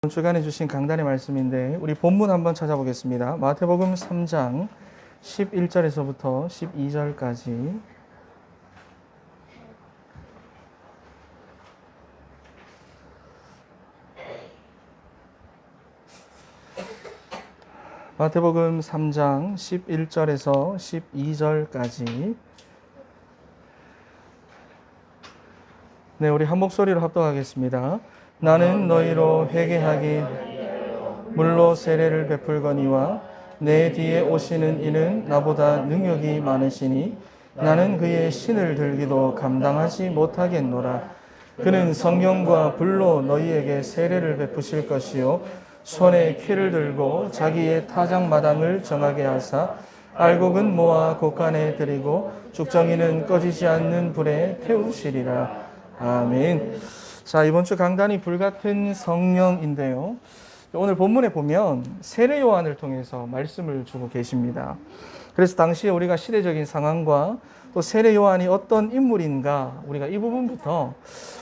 이번 주간에 주신 강단의 말씀인데 우리 본문 한번 찾아보겠습니다. 마태복음 3장 11절에서부터 12절까지 마태복음 3장 11절에서 12절까지 네, 우리 한 목소리로 합독하겠습니다. 나는 너희로 회개하기 물로 세례를 베풀거니와 내 뒤에 오시는 이는 나보다 능력이 많으시니 나는 그의 신을 들기도 감당하지 못하겠노라. 그는 성령과 불로 너희에게 세례를 베푸실 것이요 손에 키를 들고 자기의 타작 마당을 정하게 하사 알곡은 모아 곡간에 들이고 죽정이는 꺼지지 않는 불에 태우시리라. 아멘. 자, 이번 주 강단이 불같은 성령인데요. 오늘 본문에 보면 세례 요한을 통해서 말씀을 주고 계십니다. 그래서 당시에 우리가 시대적인 상황과 또 세례 요한이 어떤 인물인가 우리가 이 부분부터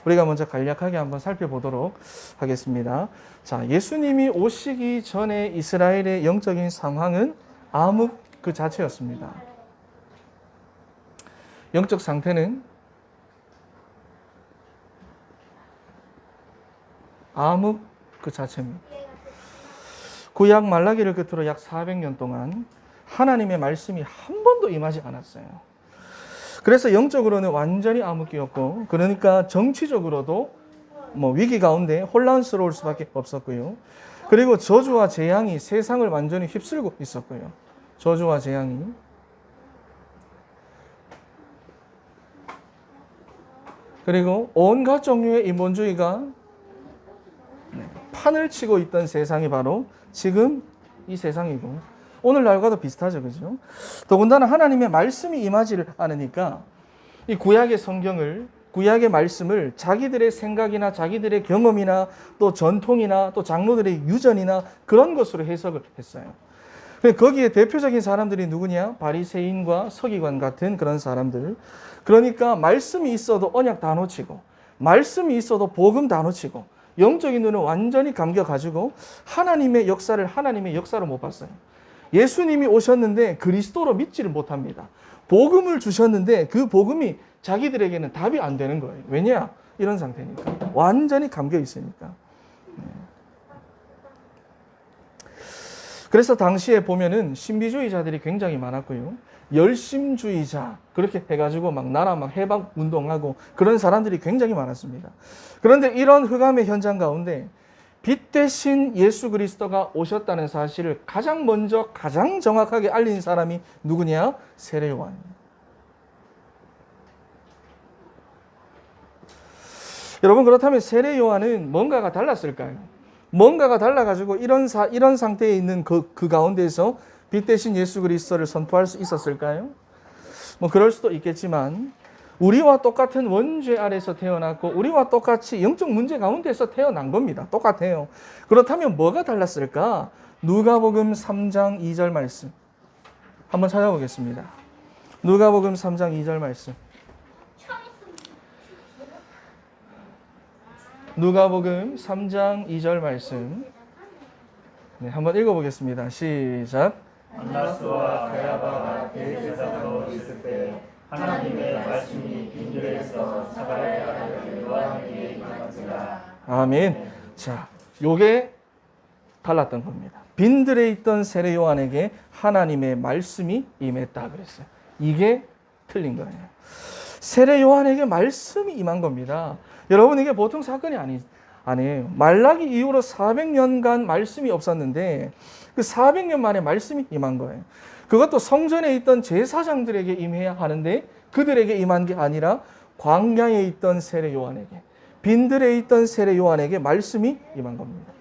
우리가 먼저 간략하게 한번 살펴보도록 하겠습니다. 자, 예수님이 오시기 전에 이스라엘의 영적인 상황은 암흑 그 자체였습니다. 영적 상태는 암흑 그 자체입니다. 구약 말라기를 끝으로 약 400년 동안 하나님의 말씀이 한 번도 임하지 않았어요. 그래서 영적으로는 완전히 암흑기였고, 그러니까 정치적으로도 뭐 위기 가운데 혼란스러울 수밖에 없었고요. 그리고 저주와 재앙이 세상을 완전히 휩쓸고 있었고요. 저주와 재앙이. 그리고 온갖 종류의 인본주의가 판을 치고 있던 세상이 바로 지금 이 세상이고 오늘날과도 비슷하죠, 그죠? 더군다나 하나님의 말씀이 임하지를 않으니까 이 구약의 성경을 구약의 말씀을 자기들의 생각이나 자기들의 경험이나 또 전통이나 또 장로들의 유전이나 그런 것으로 해석을 했어요. 거기에 대표적인 사람들이 누구냐? 바리새인과 서기관 같은 그런 사람들. 그러니까 말씀이 있어도 언약 다 놓치고 말씀이 있어도 복음 다 놓치고 영적인 눈은 완전히 감겨 가지고 하나님의 역사를 하나님의 역사로 못 봤어요. 예수님이 오셨는데 그리스도로 믿지를 못합니다. 복음을 주셨는데 그 복음이 자기들에게는 답이 안 되는 거예요. 왜냐? 이런 상태니까. 완전히 감겨 있으니까. 네. 그래서 당시에 보면은 신비주의자들이 굉장히 많았고요. 열심주의자 그렇게 해가지고 막 나라 막 해방 운동하고 그런 사람들이 굉장히 많았습니다. 그런데 이런 흑암의 현장 가운데 빛 대신 예수 그리스도가 오셨다는 사실을 가장 먼저 가장 정확하게 알린 사람이 누구냐? 세례 요한입니다. 여러분 그렇다면 세례 요한은 뭔가가 달랐을까요? 뭔가가 달라가지고 이런 사, 이런 상태에 있는 그, 그 가운데서 빛 대신 예수 그리스도를 선포할 수 있었을까요? 뭐 그럴 수도 있겠지만 우리와 똑같은 원죄 아래서 태어났고 우리와 똑같이 영적 문제 가운데서 태어난 겁니다. 똑같아요. 그렇다면 뭐가 달랐을까? 누가복음 3장 2절 말씀. 한번 찾아보겠습니다. 누가복음 3장 2절 말씀. 누가복음 3장 2절 말씀. 네, 한번 읽어보겠습니다. 시작. 안나스와 가야바가 대제사장으로 있을 때 하나님의 말씀이 빈들에서 사가랴 요한에게 임한지라 아멘. 자, 요게 달랐던 겁니다. 빈들에 있던 세례 요한에게 하나님의 말씀이 임했다 그랬어요. 이게 틀린 거예요. 세례 요한에게 말씀이 임한 겁니다. 여러분 이게 보통 사건이 아니 아니에요. 말라기 이후로 400년간 말씀이 없었는데 그 400년 만에 말씀이 임한 거예요. 그것도 성전에 있던 제사장들에게 임해야 하는데 그들에게 임한 게 아니라 광야에 있던 세례 요한에게 빈들에 있던 세례 요한에게 말씀이 임한 겁니다.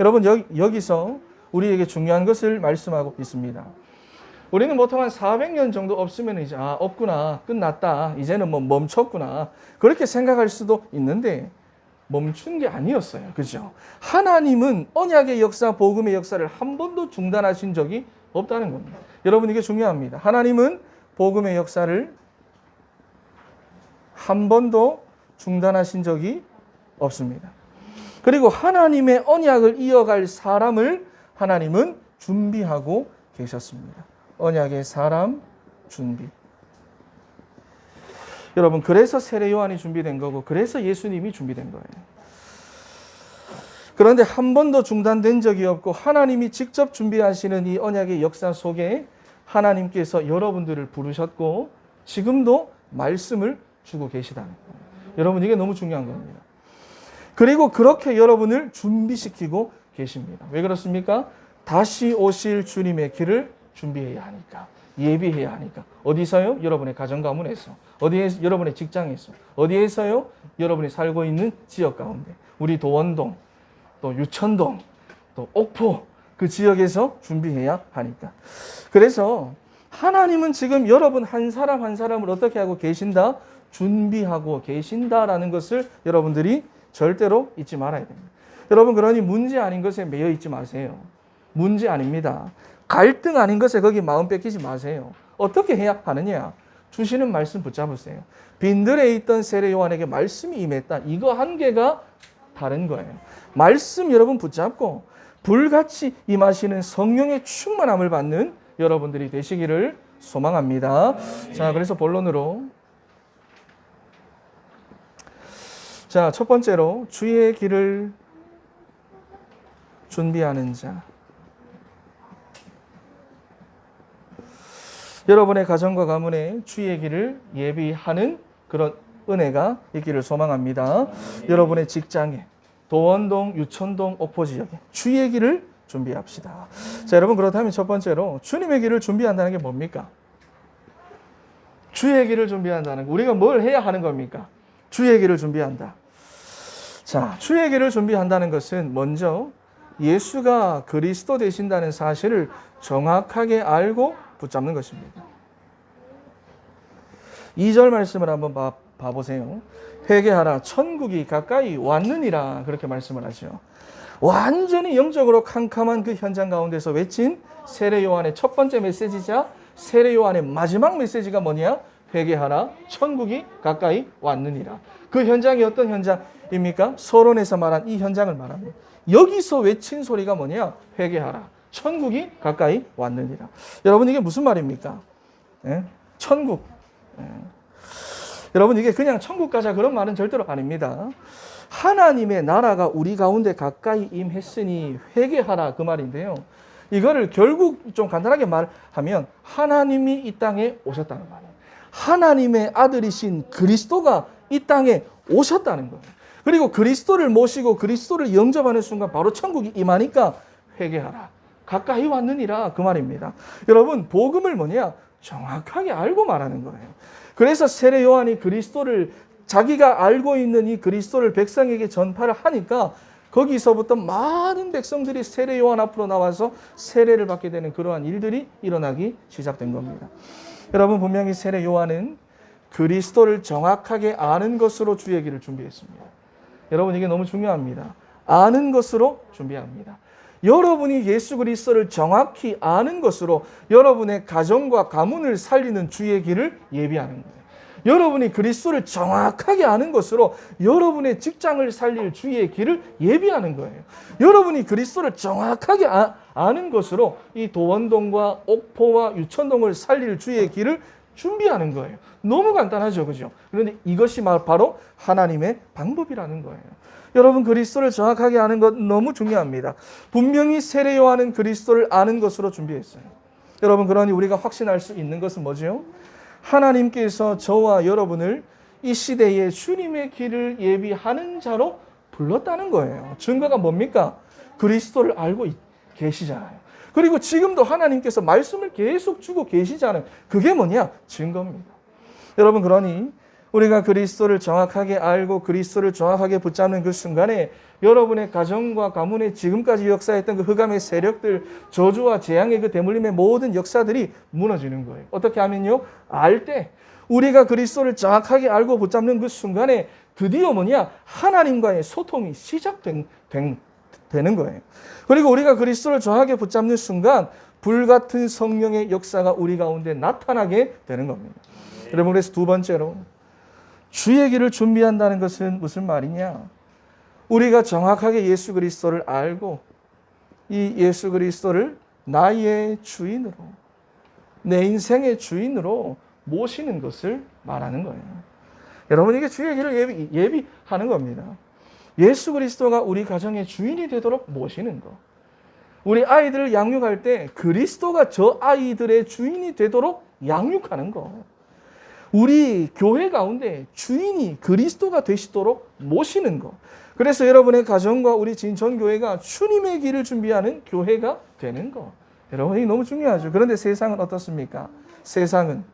여러분 여기, 여기서 우리에게 중요한 것을 말씀하고 있습니다. 우리는 보통 한 400년 정도 없으면 이제 아 없구나 끝났다 이제는 뭐 멈췄구나 그렇게 생각할 수도 있는데 멈춘 게 아니었어요. 그죠? 하나님은 언약의 역사, 복음의 역사를 한 번도 중단하신 적이 없다는 겁니다. 여러분 이게 중요합니다. 하나님은 복음의 역사를 한 번도 중단하신 적이 없습니다. 그리고 하나님의 언약을 이어갈 사람을 하나님은 준비하고 계셨습니다. 언약의 사람 준비. 여러분, 그래서 세례 요한이 준비된 거고, 그래서 예수님이 준비된 거예요. 그런데 한 번도 중단된 적이 없고, 하나님이 직접 준비하시는 이 언약의 역사 속에 하나님께서 여러분들을 부르셨고, 지금도 말씀을 주고 계시다는 거예요. 여러분, 이게 너무 중요한 겁니다. 그리고 그렇게 여러분을 준비시키고 계십니다. 왜 그렇습니까? 다시 오실 주님의 길을 준비해야 하니까. 예비해야 하니까. 어디서요? 여러분의 가정 가문에서. 어디에 여러분의 직장에서. 어디에서요? 여러분이 살고 있는 지역 가운데. 우리 도원동, 또 유천동, 또 옥포 그 지역에서 준비해야 하니까. 그래서 하나님은 지금 여러분 한 사람 한 사람을 어떻게 하고 계신다? 준비하고 계신다라는 것을 여러분들이 절대로 잊지 말아야 됩니다. 여러분 그러니 문제 아닌 것에 매여 있지 마세요. 문제 아닙니다. 갈등 아닌 것에 거기 마음 뺏기지 마세요. 어떻게 해야 하느냐? 주시는 말씀 붙잡으세요. 빈들에 있던 세례 요한에게 말씀이 임했다. 이거 한 개가 다른 거예요. 말씀 여러분 붙잡고 불같이 임하시는 성령의 충만함을 받는 여러분들이 되시기를 소망합니다. 자, 그래서 본론으로 자, 첫 번째로 주의 길을 준비하는 자. 여러분의 가정과 가문에 주의 길을 예비하는 그런 은혜가 있기를 소망합니다. 여러분의 직장에 도원동, 유천동, 옥포 지역에 주의 길을 준비합시다. 자, 여러분 그렇다면 첫 번째로 주님의 길을 준비한다는 게 뭡니까? 주의 길을 준비한다는 거. 우리가 뭘 해야 하는 겁니까? 주의 길을 준비한다. 자, 주의 길을 준비한다는 것은 먼저 예수가 그리스도 되신다는 사실을 정확하게 알고 붙잡는 것입니다. 2절 말씀을 한번 봐, 봐보세요. 회개하라 천국이 가까이 왔느니라 그렇게 말씀을 하죠. 완전히 영적으로 캄캄한 그 현장 가운데서 외친 세례 요한의 첫 번째 메시지자 세례 요한의 마지막 메시지가 뭐냐? 회개하라 천국이 가까이 왔느니라. 그 현장이 어떤 현장입니까? 서론에서 말한 이 현장을 말합니다. 여기서 외친 소리가 뭐냐? 회개하라. 천국이 가까이 왔느니라. 여러분 이게 무슨 말입니까? 예? 천국. 예. 여러분 이게 그냥 천국 가자 그런 말은 절대로 아닙니다. 하나님의 나라가 우리 가운데 가까이 임했으니 회개하라 그 말인데요. 이거를 결국 좀 간단하게 말하면 하나님이 이 땅에 오셨다는 말이에요. 하나님의 아들이신 그리스도가 이 땅에 오셨다는 거예요. 그리고 그리스도를 모시고 그리스도를 영접하는 순간 바로 천국이 임하니까 회개하라. 가까이 왔느니라 그 말입니다. 여러분 복음을 뭐냐? 정확하게 알고 말하는 거예요. 그래서 세례 요한이 그리스도를 자기가 알고 있는 이 그리스도를 백성에게 전파를 하니까 거기서부터 많은 백성들이 세례 요한 앞으로 나와서 세례를 받게 되는 그러한 일들이 일어나기 시작된 겁니다. 여러분 분명히 세례 요한은 그리스도를 정확하게 아는 것으로 주의 길을 준비했습니다. 여러분 이게 너무 중요합니다. 아는 것으로 준비합니다. 여러분이 예수 그리스도를 정확히 아는 것으로 여러분의 가정과 가문을 살리는 주의 길을 예비하는 거예요. 여러분이 그리스도를 정확하게 아는 것으로 여러분의 직장을 살릴 주의 길을 예비하는 거예요. 여러분이 그리스도를 정확하게 아, 아는 것으로 이 도원동과 옥포와 유천동을 살릴 주의 길을 준비하는 거예요. 너무 간단하죠, 그죠? 그런데 이것이 바로 하나님의 방법이라는 거예요. 여러분 그리스도를 정확하게 아는 것 너무 중요합니다. 분명히 세례 요한은 그리스도를 아는 것으로 준비했어요. 여러분 그러니 우리가 확신할 수 있는 것은 뭐죠? 하나님께서 저와 여러분을 이 시대에 주님의 길을 예비하는 자로 불렀다는 거예요. 증거가 뭡니까? 그리스도를 알고 계시잖아요. 그리고 지금도 하나님께서 말씀을 계속 주고 계시잖아요. 그게 뭐냐? 증거입니다. 여러분 그러니 우리가 그리스도를 정확하게 알고 그리스도를 정확하게 붙잡는 그 순간에 여러분의 가정과 가문에 지금까지 역사했던 그 흑암의 세력들, 저주와 재앙의 그 대물림의 모든 역사들이 무너지는 거예요. 어떻게 하면요? 알 때, 우리가 그리스도를 정확하게 알고 붙잡는 그 순간에 드디어 뭐냐? 하나님과의 소통이 시작된, 된, 되는 거예요. 그리고 우리가 그리스도를 정확하게 붙잡는 순간, 불같은 성령의 역사가 우리 가운데 나타나게 되는 겁니다. 여러분, 그래서 두 번째로, 주의 길을 준비한다는 것은 무슨 말이냐? 우리가 정확하게 예수 그리스도를 알고 이 예수 그리스도를 나의 주인으로 내 인생의 주인으로 모시는 것을 말하는 거예요. 여러분 이게 주의 길을 예비, 예비하는 겁니다. 예수 그리스도가 우리 가정의 주인이 되도록 모시는 거. 우리 아이들을 양육할 때 그리스도가 저 아이들의 주인이 되도록 양육하는 거. 우리 교회 가운데 주인이 그리스도가 되시도록 모시는 거. 그래서 여러분의 가정과 우리 진천교회가 주님의 길을 준비하는 교회가 되는 거. 여러분, 이 너무 중요하죠. 그런데 세상은 어떻습니까? 세상은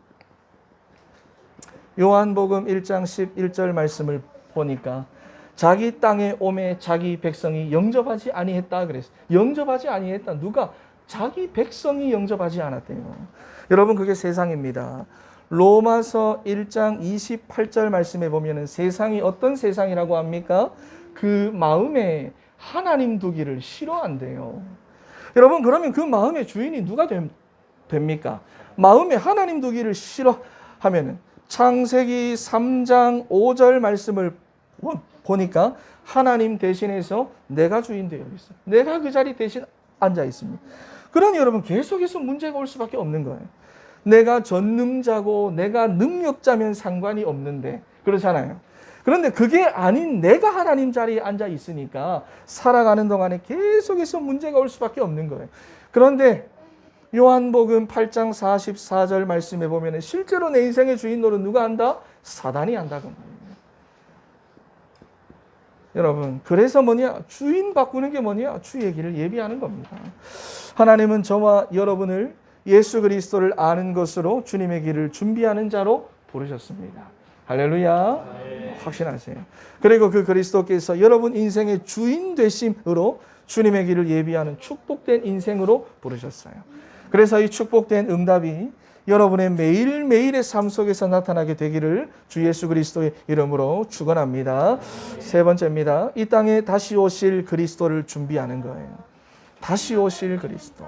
요한복음 1장 11절 말씀을 보니까 자기 땅에 오매 자기 백성이 영접하지 아니했다 그랬어요. 영접하지 아니했다. 누가 자기 백성이 영접하지 않았대요. 여러분 그게 세상입니다. 로마서 1장 28절 말씀에 보면은 세상이 어떤 세상이라고 합니까? 그 마음에 하나님 두기를 싫어한대요. 여러분 그러면 그 마음의 주인이 누가 됨- 됩니까? 마음에 하나님 두기를 싫어하면은 창세기 3장 5절 말씀을 보- 보니까 하나님 대신해서 내가 주인 되어 있어. 내가 그 자리 대신 앉아 있습니다. 그러니 여러분 계속해서 문제가 올 수밖에 없는 거예요. 내가 전능자고 내가 능력자면 상관이 없는데 그렇잖아요. 그런데 그게 아닌 내가 하나님 자리에 앉아 있으니까 살아가는 동안에 계속해서 문제가 올 수밖에 없는 거예요. 그런데 요한복음 8장 44절 말씀에 보면 실제로 내 인생의 주인 노릇 누가 한다? 사단이 말이에요. 여러분, 그래서 뭐냐? 주인 바꾸는 게 뭐냐? 주의 길을 예비하는 겁니다. 하나님은 저와 여러분을 예수 그리스도를 아는 것으로 주님의 길을 준비하는 자로 부르셨습니다. 할렐루야. 확신하세요. 그리고 그 그리스도께서 여러분 인생의 주인 되심으로 주님의 길을 예비하는 축복된 인생으로 부르셨어요. 그래서 이 축복된 응답이 여러분의 매일매일의 삶 속에서 나타나게 되기를 주 예수 그리스도의 이름으로 축원합니다. 세 번째입니다. 이 땅에 다시 오실 그리스도를 준비하는 거예요. 다시 오실 그리스도.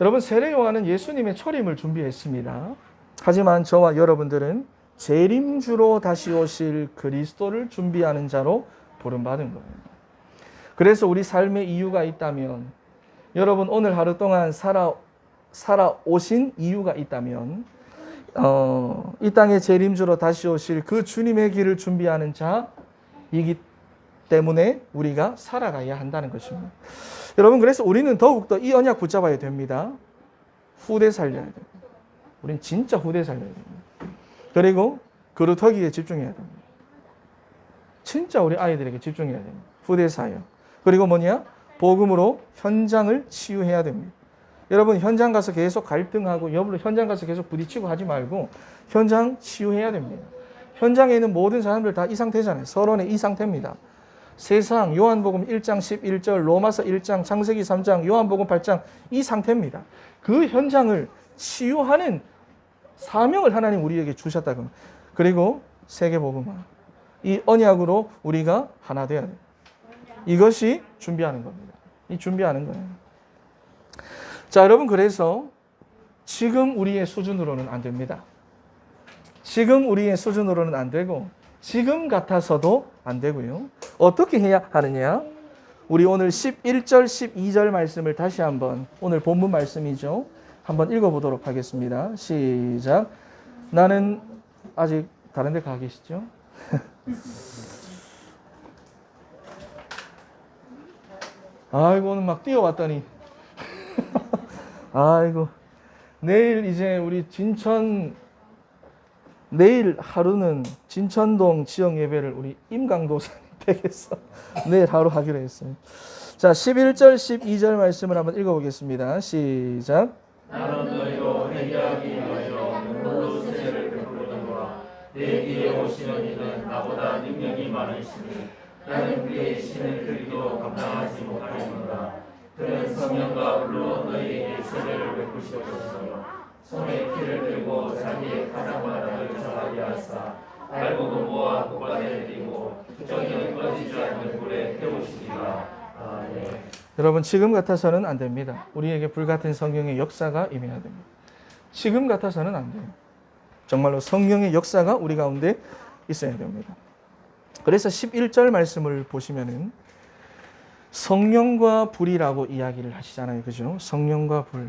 여러분 세례 요한은 예수님의 초림을 준비했습니다. 하지만 저와 여러분들은 재림주로 다시 오실 그리스도를 준비하는 자로 부름받은 거예요. 그래서 우리 삶의 이유가 있다면 여러분 오늘 하루 동안 살아 살아 오신 이유가 있다면 어, 이 땅의 재림주로 다시 오실 그 주님의 길을 준비하는 자이기 때문에 우리가 살아가야 한다는 것입니다. 여러분 그래서 우리는 더욱더 이 언약 붙잡아야 됩니다. 후대 살려야 됩니다. 우린 진짜 후대 살려야 됩니다. 그리고 그릇하기에 집중해야 됩니다. 진짜 우리 아이들에게 집중해야 됩니다. 후대 사역. 그리고 뭐냐? 복음으로 현장을 치유해야 됩니다. 여러분 현장 가서 계속 갈등하고 여러분 현장 가서 계속 부딪히고 하지 말고 현장 치유해야 됩니다. 현장에 있는 모든 사람들 다 이 상태잖아요. 서론의 이 상태입니다. 세상 요한복음 1장 11절, 로마서 1장, 창세기 3장, 요한복음 8장 이 상태입니다. 그 현장을 치유하는 사명을 하나님 우리에게 주셨다 그 그리고 세계 복음화 이 언약으로 우리가 하나 되어야 돼요. 이것이 준비하는 겁니다. 이 준비하는 거예요. 자, 여러분 그래서 지금 우리의 수준으로는 안 됩니다. 지금 우리의 수준으로는 안 되고 지금 같아서도 안 되고요. 어떻게 해야 하느냐? 우리 오늘 11절, 12절 말씀을 다시 한번 오늘 본문 말씀이죠. 한번 읽어보도록 하겠습니다. 시작. 나는 아직 다른 데 가 계시죠? 아이고 오늘 막 뛰어왔더니 아이고 내일 이제 우리 진천 내일 하루는 진천동 지역 예배를 우리 임강도사님 댁에서 내일 하루 하기로 했어요. 자, 11절 12절 말씀을 한번 읽어 보겠습니다. 시작. 내 뒤에 오시는 이는 나보다 능력이 많으시니 나는 그의 신을 들기도 감당하지 못하리로다 그는 성령과 불로 너희에게 세례를 베푸시옵소서 손에 키를 들고 자기의 가장마다를 정하게 하사 알곡은 모아 곳간에 내리고 정이 꺼지지 않는 불에 태우시리라 아멘 여러분 지금 같아서는 안 됩니다. 우리에게 불같은 성경의 역사가 임해야 됩니다. 지금 같아서는 안 돼요. 정말로 성령의 역사가 우리 가운데 있어야 됩니다. 그래서 11절 말씀을 보시면은 성령과 불이라고 이야기를 하시잖아요. 그죠? 성령과 불.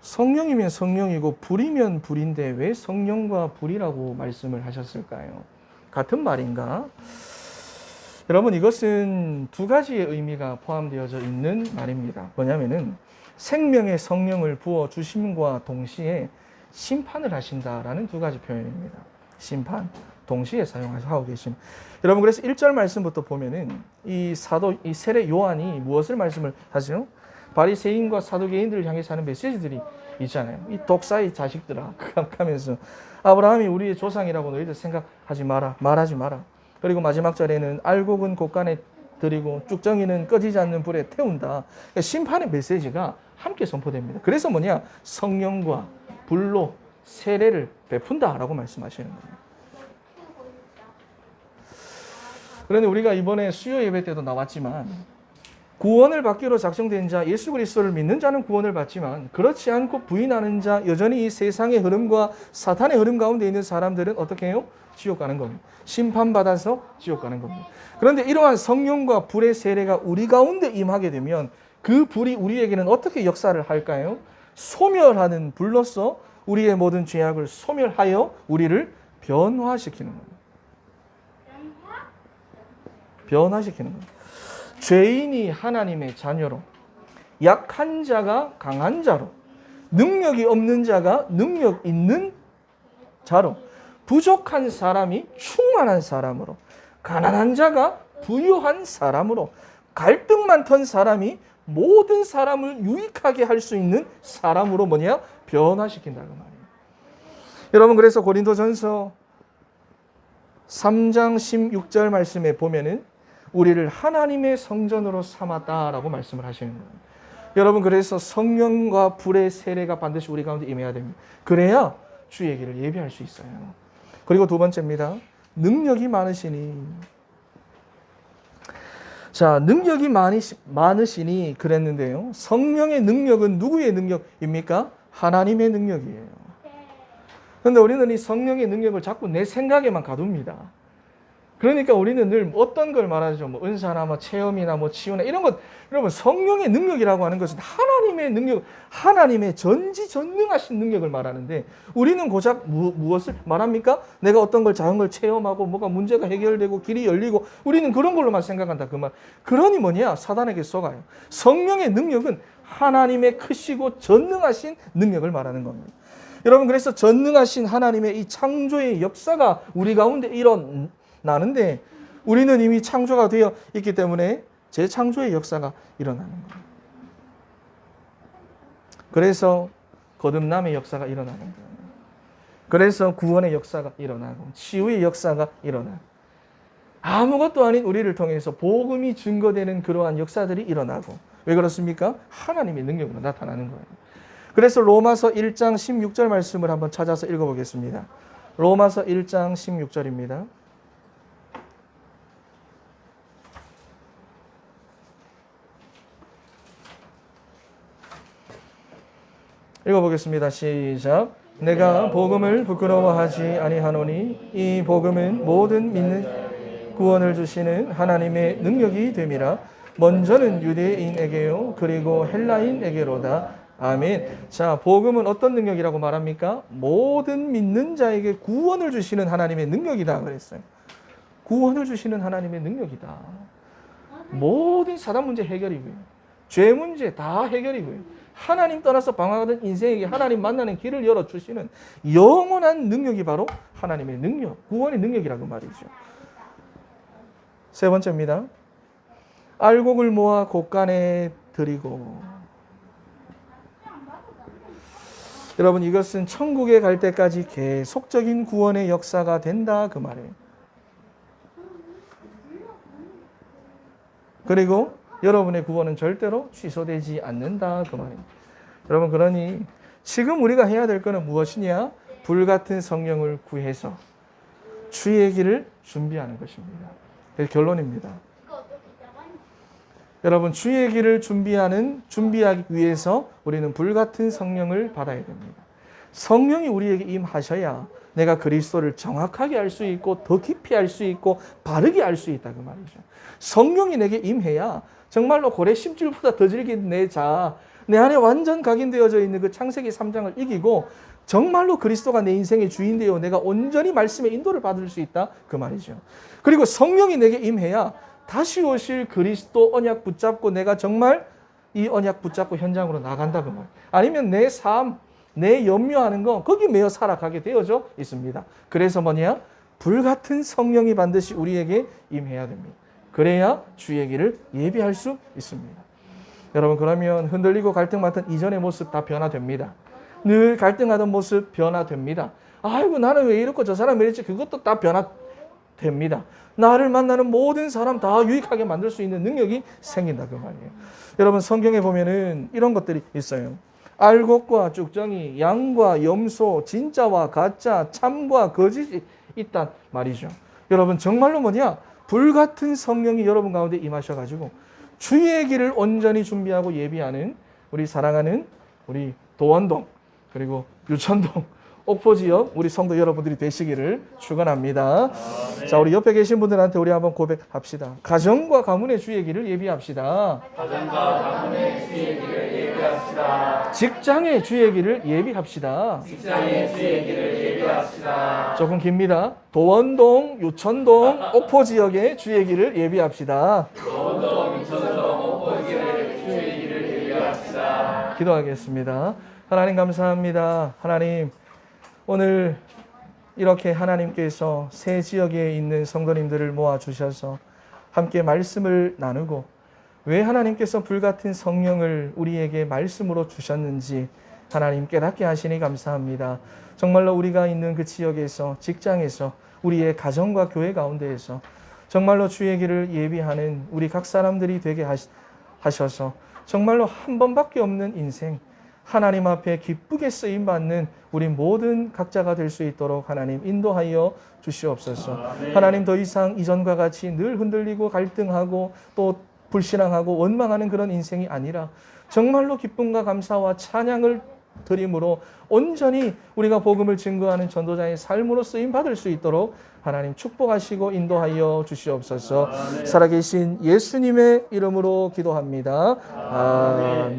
성령이면 성령이고 불이면 불인데 왜 성령과 불이라고 말씀을 하셨을까요? 같은 말인가? 여러분 이것은 두 가지의 의미가 포함되어져 있는 말입니다. 뭐냐면은 생명의 성령을 부어 주심과 동시에 심판을 하신다라는 두 가지 표현입니다. 심판 동시에 사용하고 계심. 여러분 그래서 1절 말씀부터 보면은 이 사도 이 세례 요한이 무엇을 말씀을 하세요? 바리새인과 사두개인들을 향해서 하는 메시지들이 있잖아요. 이 독사의 자식들아 하면서 아브라함이 우리의 조상이라고 너희들 생각하지 마라. 말하지 마라. 그리고 마지막 절에는 알곡은 곳간에 드리고 쭉정이는 꺼지지 않는 불에 태운다. 그러니까 심판의 메시지가 함께 선포됩니다. 그래서 뭐냐? 성령과 불로 세례를 베푼다라고 말씀하시는 거예요. 그런데 우리가 이번에 수요 예배 때도 나왔지만 구원을 받기로 작정된 자 예수 그리스도를 믿는 자는 구원을 받지만 그렇지 않고 부인하는 자 여전히 이 세상의 흐름과 사탄의 흐름 가운데 있는 사람들은 어떻게 해요? 지옥 가는 겁니다. 심판받아서 지옥 가는 겁니다. 그런데 이러한 성령과 불의 세례가 우리 가운데 임하게 되면 그 불이 우리에게는 어떻게 역사를 할까요? 소멸하는 불로서 우리의 모든 죄악을 소멸하여 우리를 변화시키는 겁니다. 변화시키는 겁니다. 죄인이 하나님의 자녀로, 약한 자가 강한 자로, 능력이 없는 자가 능력 있는 자로, 부족한 사람이 충만한 사람으로, 가난한 자가 부유한 사람으로, 갈등 많던 사람이 모든 사람을 유익하게 할 수 있는 사람으로 뭐냐? 변화시킨다는 말이에요. 여러분 그래서 고린도전서 3장 16절 말씀에 보면은 우리를 하나님의 성전으로 삼았다라고 말씀을 하시는 거예요. 여러분 그래서 성령과 불의 세례가 반드시 우리 가운데 임해야 됩니다. 그래야 주의 길을 예비할 수 있어요. 그리고 두 번째입니다. 능력이 많으시니 자, 능력이 많으시, 많으시니 그랬는데요. 성령의 능력은 누구의 능력입니까? 하나님의 능력이에요. 그런데 우리는 이 성령의 능력을 자꾸 내 생각에만 가둡니다. 그러니까 우리는 늘 어떤 걸 말하죠? 뭐 은사나 뭐 체험이나 뭐 치유나 이런 것 여러분 성령의 능력이라고 하는 것은 하나님의 능력, 하나님의 전지전능하신 능력을 말하는데 우리는 고작 무, 무엇을 말합니까? 내가 어떤 걸 작은 걸 체험하고 뭐가 문제가 해결되고 길이 열리고 우리는 그런 걸로만 생각한다 그 말. 그러니 뭐냐? 사단에게 속아요. 성령의 능력은 하나님의 크시고 전능하신 능력을 말하는 겁니다. 여러분 그래서 전능하신 하나님의 이 창조의 역사가 우리 가운데 일어 나는데 우리는 이미 창조가 되어 있기 때문에 재창조의 역사가 일어나는 거예요. 그래서 거듭남의 역사가 일어나는 거예요. 그래서 구원의 역사가 일어나고 치유의 역사가 일어나고 아무것도 아닌 우리를 통해서 복음이 증거되는 그러한 역사들이 일어나고 왜 그렇습니까? 하나님의 능력으로 나타나는 거예요. 그래서 로마서 1장 16절 말씀을 한번 찾아서 읽어보겠습니다. 로마서 1장 16절입니다. 읽어보겠습니다. 시작. 내가 복음을 부끄러워하지 아니하노니 이 복음은 모든 믿는 구원을 주시는 하나님의 능력이 됨이라. 먼저는 유대인에게요 그리고 헬라인에게로다. 아멘. 자, 복음은 어떤 능력이라고 말합니까? 모든 믿는 자에게 구원을 주시는 하나님의 능력이다 그랬어요. 구원을 주시는 하나님의 능력이다. 모든 사단 문제 해결이고요. 죄 문제 다 해결이고요. 하나님 떠나서 방황하던 인생에게 하나님 만나는 길을 열어 주시는 영원한 능력이 바로 하나님의 능력, 구원의 능력이라고 말이죠. 세 번째입니다. 알곡을 모아 곳간에 드리고 여러분 이것은 천국에 갈 때까지 계속적인 구원의 역사가 된다 그 말이에요. 그리고 여러분의 구원은 절대로 취소되지 않는다 그 말입니다. 여러분 그러니 지금 우리가 해야 될 것은 무엇이냐? 불 같은 성령을 구해서 주의 길을 준비하는 것입니다. 그 결론입니다. 여러분 주의 길을 준비하는 준비하기 위해서 우리는 불 같은 성령을 받아야 됩니다. 성령이 우리에게 임하셔야 내가 그리스도를 정확하게 알 수 있고 더 깊이 알 수 있고 바르게 알 수 있다 그 말이죠. 성령이 내게 임해야 정말로 고래 심줄보다 더 질긴 내 자, 내 안에 완전 각인되어져 있는 그 창세기 3장을 이기고 정말로 그리스도가 내 인생의 주인 되어 내가 온전히 말씀의 인도를 받을 수 있다 그 말이죠. 그리고 성령이 내게 임해야 다시 오실 그리스도 언약 붙잡고 내가 정말 이 언약 붙잡고 현장으로 나간다 그 말. 아니면 내 삶, 내 염려하는 거 거기 매여 살아가게 되어져 있습니다. 그래서 뭐냐? 불같은 성령이 반드시 우리에게 임해야 됩니다. 그래야 주의 길을 예비할 수 있습니다. 여러분 그러면 흔들리고 갈등 맡은 이전의 모습 다 변화됩니다. 늘 갈등하던 모습 변화됩니다. 아이고 나는 왜 이렇고 저 사람 왜 이랬지 그것도 다 변화됩니다. 나를 만나는 모든 사람 다 유익하게 만들 수 있는 능력이 생긴다 그 말이에요. 여러분 성경에 보면은 이런 것들이 있어요. 알곡과 쭉정이, 양과 염소, 진짜와 가짜, 참과 거짓이 있단 말이죠. 여러분 정말로 뭐냐? 불 같은 성령이 여러분 가운데 임하셔가지고 주의 길을 온전히 준비하고 예비하는 우리 사랑하는 우리 도원동 그리고 유천동 옥포 지역 우리 성도 여러분들이 되시기를 축원합니다. 자 우리 옆에 계신 분들한테 우리 한번 고백합시다. 가정과 가문의 주의 길을 예비합시다. 가정과 가문의 주의 길을 예비합시다. 직장의 주의 길을 예비합시다. 직장의 주의 길을 예비합시다. 조금 깁니다. 도원동, 유천동, 옥포 지역의 주의 길을 예비합시다. 도원동, 이천동, 옥포지를 주의 길을 예비합시다. 기도하겠습니다. 하나님 감사합니다. 하나님 오늘 이렇게 하나님께서 새 지역에 있는 성도님들을 모아 주셔서 함께 말씀을 나누고 왜 하나님께서 불같은 성령을 우리에게 말씀으로 주셨는지 하나님 깨닫게 하시니 감사합니다. 정말로 우리가 있는 그 지역에서 직장에서 우리의 가정과 교회 가운데에서 정말로 주의 길을 예비하는 우리 각 사람들이 되게 하셔서 정말로 한 번밖에 없는 인생 하나님 앞에 기쁘게 쓰임 받는 우리 모든 각자가 될 수 있도록 하나님 인도하여 주시옵소서. 하나님 더 이상 이전과 같이 늘 흔들리고 갈등하고 또 불신앙하고 원망하는 그런 인생이 아니라 정말로 기쁨과 감사와 찬양을 드림으로 온전히 우리가 복음을 증거하는 전도자의 삶으로 쓰임 받을 수 있도록 하나님 축복하시고 인도하여 주시옵소서. 살아계신 예수님의 이름으로 기도합니다. 아멘.